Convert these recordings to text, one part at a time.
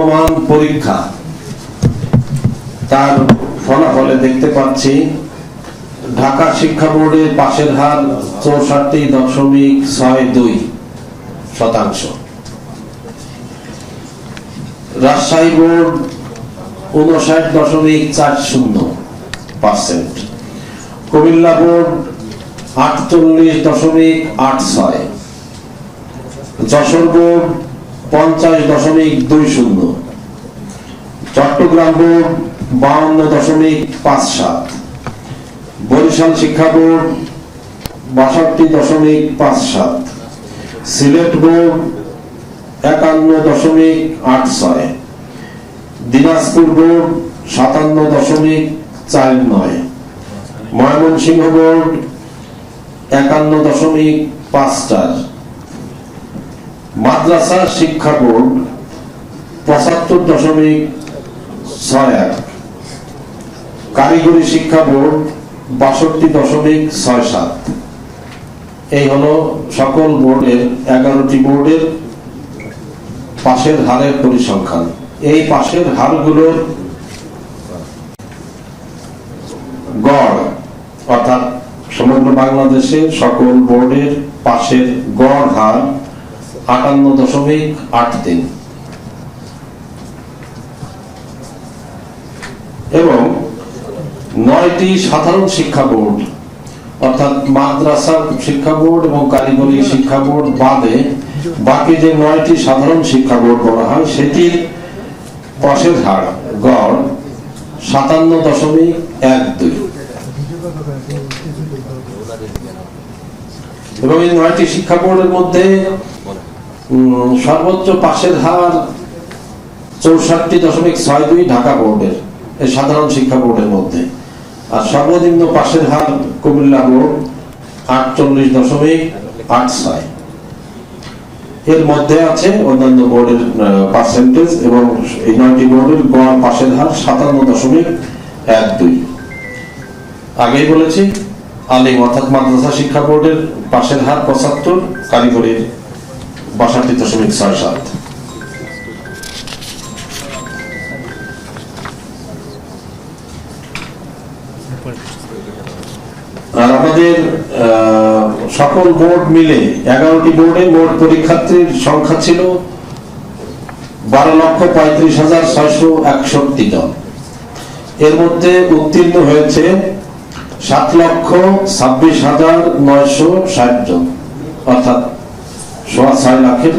সমমান পরীক্ষা। তার ফলাফলে দেখতে পাচ্ছি, ঢাকা শিক্ষা বোর্ডের পাশের হার চৌষট্টি দশমিক ছয় দুই শতাংশ। রাজশাহী বোর্ড উনষাট দশমিক চার শূন্য পার্সেন্ট। কুমিল্লা বোর্ড আটচল্লিশ দশমিক আট ছয়। যশোর বোর্ড পঞ্চাশ দশমিক দুই শূন্য। চট্টগ্রাম বোর্ড বাউন্ন দশমিক পাঁচ সাত। বরিশাল শিক্ষা বোর্ড বাষট্টি দশমিক পাঁচ সাত। সিলেট বোর্ড একান্ন দশমিক আট ছয়। দিনাজপুর বোর্ড সাতান্ন দশমিক চার নয়। ময়মনসিংহ বোর্ড একান্ন দশমিক পাঁচ চার। মাদ্রাসা শিক্ষা বোর্ড পঁচাত্তর দশমিক ছয় এক কারিগরি শিক্ষা বোর্ড বাষট্টি দশমিক ছয় সাত। এই হলো সকল বোর্ডের এগারোটি বোর্ডের পাশের হারের পরিসংখ্যান। এই পাশের হারগুলোর গড়, অর্থাৎ সমগ্র বাংলাদেশের সকল বোর্ডের পাশের গড় হার আটান্ন দশমিক আট তিন। এবং নয়টি সাধারণ শিক্ষা বোর্ড, অর্থাৎ মাদ্রাসা শিক্ষা বোর্ড এবং কারিগরি শিক্ষা বোর্ড বাদে বাকি যে নয়টি সাধারণ শিক্ষা বোর্ড বলা হয়, সেটির পাশের হার, গড় সাতান্ন দশমিক এক দুই। এবং এই নয়টি শিক্ষা বোর্ডের মধ্যে সর্বোচ্চ পাশের হার চৌষট্টি দশমিক ছয় দুই ঢাকা বোর্ডের, এই সাধারণ শিক্ষা বোর্ডের মধ্যে। আর সর্বনিম্ন পাশের হার কুমিল্লা বোর্ড, আটচল্লিশ দশমিক আট ছয়। এর মধ্যে আছে অন্যান্য বোর্ডের পার্সেন্টেজ এবং এই নয়টি বোর্ডের গড় পাশের হার সাতান্ন দশমিক এক দুই। আগেই বলেছি, আলিম অর্থাৎ মাদ্রাসা শিক্ষা বোর্ডের পাশের হার পঁচাত্তর, কারিগরির বাষট্টি দশমিক ছয় সাত। আর আমাদের সকল বোর্ড মিলে এগারোটি বোর্ডে মোট পরীক্ষার্থীর সংখ্যা ছিল বারো লক্ষ পঁয়ত্রিশ হাজার ছয়শো একষট্টি জন। এর মধ্যে উত্তীর্ণ হয়েছে সাত লক্ষ ছাব্বিশ হাজার নয়শো ষাট জন। অর্থাৎ সোয়া ছয় লাখের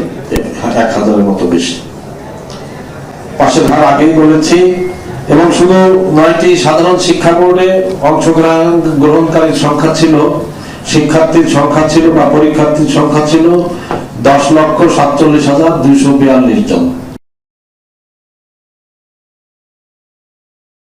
এক হাজারের মতো বেশি। পাশের হার আগেই বলেছি, এবং শুধু নয়টি সাধারণ শিক্ষা বোর্ডে অংশগ্রহণ গ্রহণকারীর সংখ্যা ছিল, শিক্ষার্থীর সংখ্যা ছিল বা পরীক্ষার্থীর সংখ্যা ছিল দশ লক্ষ সাতচল্লিশ হাজার দুইশো বিয়াল্লিশ জন।